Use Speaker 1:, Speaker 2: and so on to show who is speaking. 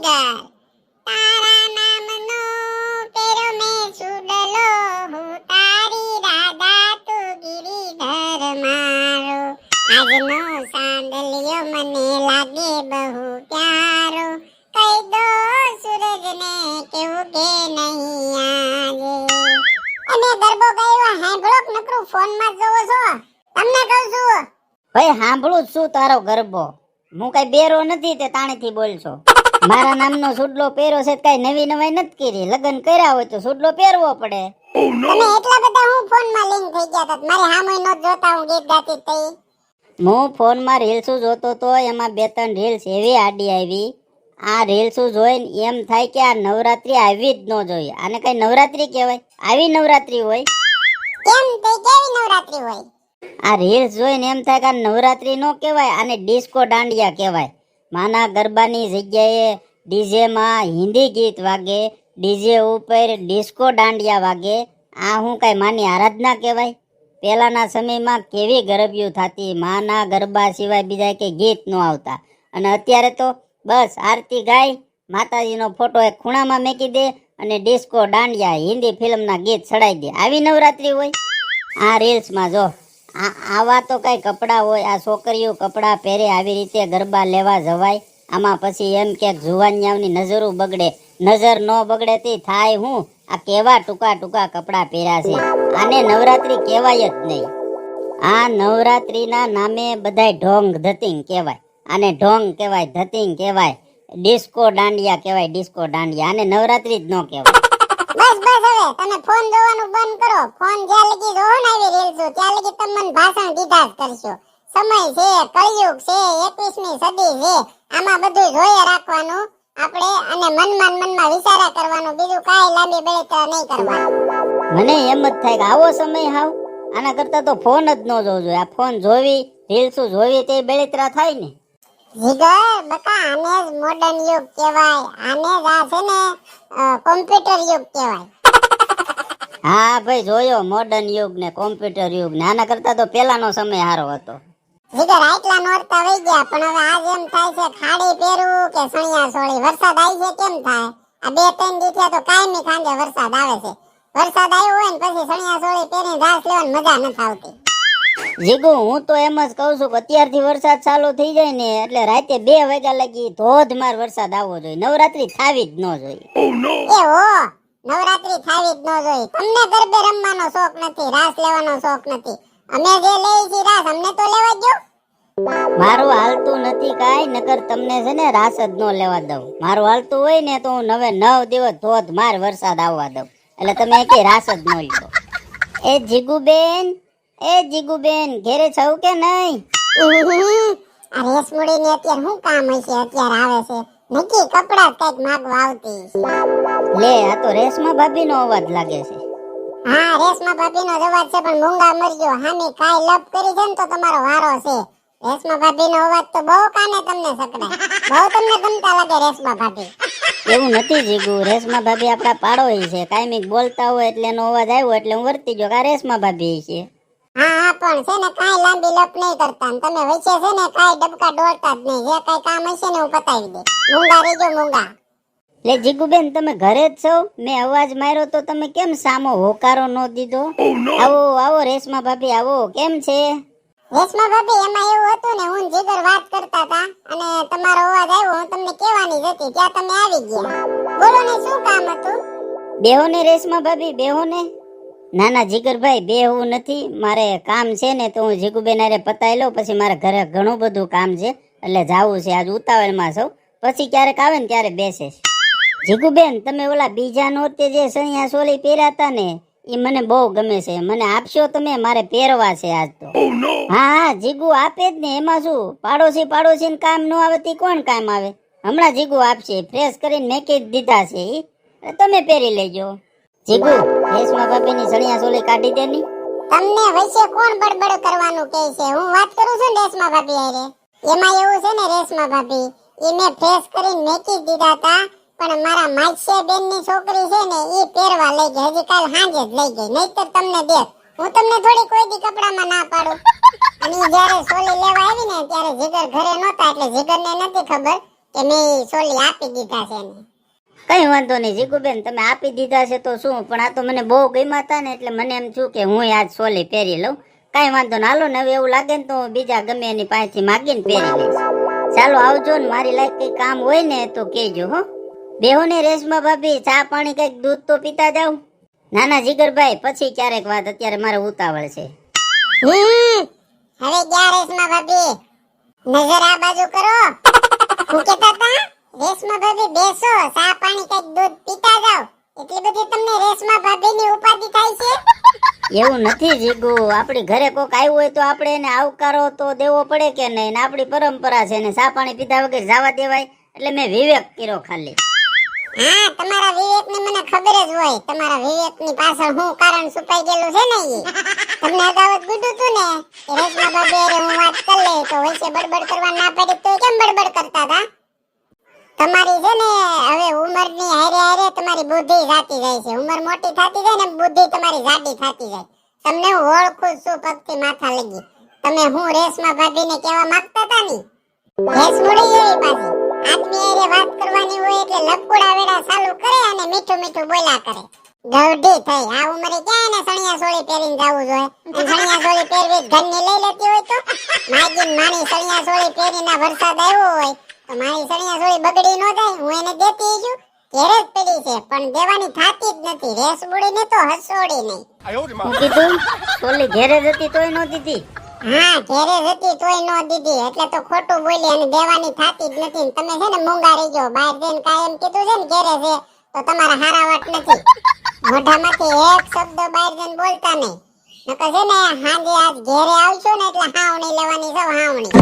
Speaker 1: જીગર તારા નામનો પેરો તારી રાધા તું ગિરિધર મારો. આજનો સાંદલિયો લાગે બહુ પ્યારો. કહી દો સૂરજને કેવું નહીં આજે. અને ગરબો ગાયો હાંભળો નકરું ફોનમાં જોવો છો. તમને કહું છું.
Speaker 2: ભાઈ હાંભળું શું તારો ગરબો. હું કઈ બેરો નથી તે તાણીથી બોલશો. મારા નામનો સુડલો પહેરો છે કઈ નવી નવાઈ નથી કરી. લગ્ન કર્યા હોય તો સુડલો પહેરવો પડે.
Speaker 1: અને એટલા બધા હું ફોનમાં લિંક થઈ ગયા હતા. મારે હામે નો જોતા હું ગીત ગાતી તઈ
Speaker 2: હું ફોનમાં રીલ્સો જોતો તો એમાં બે ત્રણ રીલ્સ એવી આડી આવી. આ રીલ્સો જોઈને એમ થાય કે આ નવરાત્રી આવી જ ન જોઈએ. આને કઈ નવરાત્રી કહેવાય? આવી નવરાત્રી હોય?
Speaker 1: કેમ તે કેવી નવરાત્રી હોય?
Speaker 2: આ રીલ્સ જોઈને એમ થાય કે આ નવરાત્રી નો કહેવાય આને ડિસ્કો દાંડિયા કહેવાય. માના ગરબાની જગ્યાએ ડીજેમાં હિન્દી ગીત વાગે, ડીજે ઉપર ડિસ્કો દાંડિયા વાગે. આ હું કાંઈ માની આરાધના કહેવાય? પહેલાંના સમયમાં કેવી ગરબીઓ થતી, માના ગરબા સિવાય બીજા કે ગીત ન આવતા. અને અત્યારે તો બસ આરતી ગાય, માતાજીનો ફોટો એક ખૂણામાં મેકી દે અને ડિસ્કો દાંડિયા હિન્દી ફિલ્મના ગીત ચડાઈ દે. આવી નવરાત્રી હોય? આ રીલ્સમાં જો. આવા તો કઈ કપડાં હોય, આ છોકરીઓ કપડાં પહેરે આવી રીતે ગરબા લેવા જવાય. આમાં પછી એમ કે જુવાનિયાઓની નજરો બગડે. નજર ન બગડે તે થાય હું. આ કેવા ટૂંકા ટૂંકા કપડાં પહેર્યા છે. આને નવરાત્રી કહેવાય જ નહીં. આ નવરાત્રીના નામે બધાય ઢોંગ ધતિંગ કહેવાય. આને ઢોંગ કહેવાય, ધતિંગ કહેવાય. ડિસ્કો દાંડિયા કહેવાય, ડિસ્કો દાંડિયા. આને નવરાત્રી જ ન કહેવાય.
Speaker 1: બસ હવે તમે ફોન જોવાનું બંધ કરો. ફોન જ્યાં લગી જોવો ને આવી રીલ્સો ત્યાં લગી તમે મને ભાષણ દીધા જ કરશો. સમય છે કળિયુગ છે એકવીસમી સદી છે. આમાં બધું જોઈએ રાખવાનું. આપણે અને મનમાં મનમાં વિચારા કરવાનું. બીજું કાંઈ લાંબી બળતરા નહીં કરવાનું.
Speaker 2: મને એમ જ થાય કે આવો સમય હાવ. આના કરતા તો ફોન જ ન જોવો જોઈએ. આ ફોન જોવી રીલ્સો જોવી તે બળતરા થાય ને.
Speaker 1: જીગર બકા આને જ મોડર્ન યુગ કહેવાય. આને જ આ છે ને કોમ્પ્યુટર યુગ કહેવાય.
Speaker 2: હા ભાઈ જોયો મોડર્ન યુગ ને કોમ્પ્યુટર યુગ ને. આના કરતા તો પેલાનો સમય સારો હતો.
Speaker 1: જીગર આટલા નોરતા વહી ગયા પણ હવે આજ એમ થાય છે ખાડી પહેરવું કે સણિયા સોળી. વરસાદ આવી છે કેમ થાય? આ બે ત્રણ દિવસે તો કાયમી ખાંજે વરસાદ આવે છે. વરસાદ આવ્યો હોય ને પછી સણિયા સોળી પહેરી ઘાસ લેવાની મજા નથી આવતી.
Speaker 2: જીગુ હું તો એમ જ કહું છું કે અત્યારથી વરસાદ ચાલુ થઈ જાય ને એટલે રાતે બે વાગ્યા લગી ધોધમાર વરસાદ આવવો જોઈએ. નવરાત્રી થાવી જ ન જોઈએ.
Speaker 1: એ નવરાત્રી થાવી જ ન જોઈ તમને ગરબે રમવાનો શોખ નથી રાસ લેવાનો શોખ નથી. અમે જે લઈ છીએ રાસ અમને તો લેવા દો
Speaker 2: મારું હાલતું નથી કાઈ નકર તમને છે ને રાસ જ ન લેવા દઉં. મારું હાલતું હોય ને તો હું નવે નવ દિવસ ધોધમાર વરસાદ આવવા દઉં. એટલે તમે કે રાસ જ ન લો એ જીગુબેન એ જીગુબેન ઘેરે છવ કે નહીં?
Speaker 1: આ રેસમુડી ને અત્યારે શું કામ હશે? અત્યારે આવે છે. નક્કી કપડા કંઈક માગવા આવતી
Speaker 2: લે આ તો રેશમા ભાભીનો અવાજ લાગે છે.
Speaker 1: હા રેશમા ભાભી નો અવાજ છે પણ મૂંગા મરજો હામી કાઈ લપ કરી છે ને તો તમારો વારો છે. રેશમા ભાભી નો અવાજ તો બહુ કાને તમને સકડાય. બહુ તમને ગમતા લાગે રેશમા ભાભી.
Speaker 2: એવું નથી જીગુ રેશમા ભાભી આપણા પાડોઈ છે. કાયમિક બોલતા હોય એટલે એનો અવાજ આવ્યો એટલે હું વર્તી ગયો કે રેશમા ભાભી છે.
Speaker 1: હા હા પણ છે ને કાઈ લાંબી લપ નહીં કરતા. તમે વચ્ચે છે ને કાઈ ડબકા દોડતા જ નહીં. જે કાઈ કામ હશે ને હું પતાવી દે મૂંગા રેજો મૂંગા.
Speaker 2: લે જીગુબેન તમે ઘરે જ છો? મેં અવાજ માર્યો તો તમે કેમ સામો હોકારો ન દીધો? આવો આવો રેશમા ભાભી આવો કેમ છે?
Speaker 1: રેશમા ભાભી એમાં એવું હતું ને હું જીગર વાત કરતા હતા અને તમારો અવાજ આવ્યો હું તમને કહેવાની જ હતી. ત્યાં તમે આવી ગયા. બોલો ને શું કામ હતું?
Speaker 2: બેહો ને રેશમા ભાભી બેહો ને ના ના જીગરભાઈ બેહવું નથી. મારે કામ છે ને તો હું જીગુબેન અરે પતાવી લઉં. પછી મારે ઘરે ઘણું બધું કામ છે. એટલે જાવું છે. આજ ઉતાવળમાં છું. પછી ક્યારેક આવે ને ત્યારે બેસે છે. જીગુબેન તમે ઓલા બીજા નોરતે જે સણિયા સોલી પહેર્યા હતા ને એ મને બહુ ગમે છે. મને આપશો તમે મારે પહેરવા છે આજ તો. હા હા જીગુ આપે જ ને એમાં શું? પાડોશી પાડોશી કામ ન આવે તે કોણ કામ આવે? હમણાં જીગુ આપશે ફ્રેશ કરીને મેકી દીધા છે એ તમે પહેરી લેજો. જીગુ રેશમા ભાભીની સણિયા સોલી કાઢી દે ની.
Speaker 1: તમને વચ્ચે કોણ બડબડ કરવાનું કહે છે? હું વાત કરું છું ને રેશમા ભાભી હારે. એમાં એવું છે ને રેશમા ભાભી એ મેં ફ્રેશ કરીને મેકી દીધા હતા પણ મારા માછે બેન છોકરી છે ને એ પહેરવા લઈ ગઈ. હજી કાલ સાંજે જ લઈ ગઈ. નહીતર તમને દે હું તમને થોડી કોઈ દી કપડામાં ના પાડું. અને જ્યારે સોલી લેવા આવી ને, ત્યારે જીગર ઘરે નહોતા, એટલે જીગરને નથી ખબર કે મેં સોલી આપી દીધા છે ને.
Speaker 2: કઈ વાંધો નહીં, જીગુબેન, તમે આપી દીધા છે તો શું? પણ આ તો મને બહુ ગમ્યા હતા ને, એટલે મને એમ થયું કે હું આજ સોલી પહેરી લઉં. કઈ વાંધો ના હાલો ને, હવે એવું લાગે ને તો હું બીજા ગમે એની પાસેથી માગીને પહેરી લઈશ. ચાલો, આવજો ને, મારી લાયક કઈ કામ હોય ને, તો કહેજો, હો. બેહો ને રેશમા ભાભી ચા પાણી કંઈક દૂધ તો પીતા જાવ નાના જીગરભાઈ પછી ક્યારેક વાત અત્યારે મારે ઉતાવળ છે.
Speaker 1: હમ. હવે ગયા રેશમા ભાભી? નજર આ બાજુ કરો. હું કહેતા હતા રેશમા ભાભી બેસો ચા પાણી કંઈક દૂધ પીતા જાવ એટલી બધી તમને રેશમા ભાભીની ઉપાધિ થાય છે?
Speaker 2: એવું નથી જીગુ આપણી ઘરે કોક આવ્યું હોય તો આપણે એને આવકારો તો દેવો પડે કે નહીં? ને આપણી પરંપરા છે ને ચા પાણી પીધા વગર જવા દેવાય. એટલે મેં વિવેક કર્યો ખાલી.
Speaker 1: હા, તમારા વિવેકની મને ખબર જ હોય. તમારા વિવેકની પાછળ હું કારણ છુપાઈ ગયેલું છે ને ઈ? તમને અગાઉ જ કીધું તું ને, કે ભાભી હારે હું વાત કરી લઈ તો વચ્ચે બડબડ કરવા ના પડી, તો કેમ બડબડ કરતા હતા? તમારી છે ને, હવે ઉંમરની હારે હારે તમારી બુદ્ધિ જાતી જાય છે. ઉંમર મોટી થતી જાય ને, બુદ્ધિ તમારી જાડી થતી જાય. તમને હું ઓળખું છું, પગથી માથા લગી. તમે હું રેશમા ભાભીને કહેવા માંગતા હતા ની? ભેંસ મુડી એવી પાછી. આદમી એરે વાત કરવાની હોય એટલે લપકુડા વેડા કરે અને મીઠું મીઠું બોલ્યા કરે. ગવડી થઈ આ ઉંમરે ક્યાં ને સણિયા સોળી પહેરીને જાવું જોઈએ? સણિયા સોળી પહેરવી ઘરની લઈ લેતી હોય તો? માગીને મારી સણિયા સોળી પહેરીને વરસાદ આવ્યો હોય તો મારી સણિયા સોળી બગડી ન જાય હું એને દેતી છું. ઘેરે જ પડી છે પણ દેવાની થાતી જ નથી. રેસ ઉડીને તો હસોડી નહીં.
Speaker 2: કીધું સોલી ઘેરે જતી તોય ન દીધી.
Speaker 1: હા, ઘેરે હતી તોય નો દીધી. એટલે તો ખોટું બોલી અને દેવાની થાતી જ નથી. તમે છે ને મૂંગા રહી જાઓ. બહાર જઈને કાયમ કીધું છે ને ઘેરે છે, તો તમારા હારા વાત નથી. મોઢામાંથી એક શબ્દ બહાર જઈને બોલતા નહીં. નકર છે ને, હાંજે આજ ઘેરે આવશો ને એટલે હાવણી લેવાની સૌ હાવણી.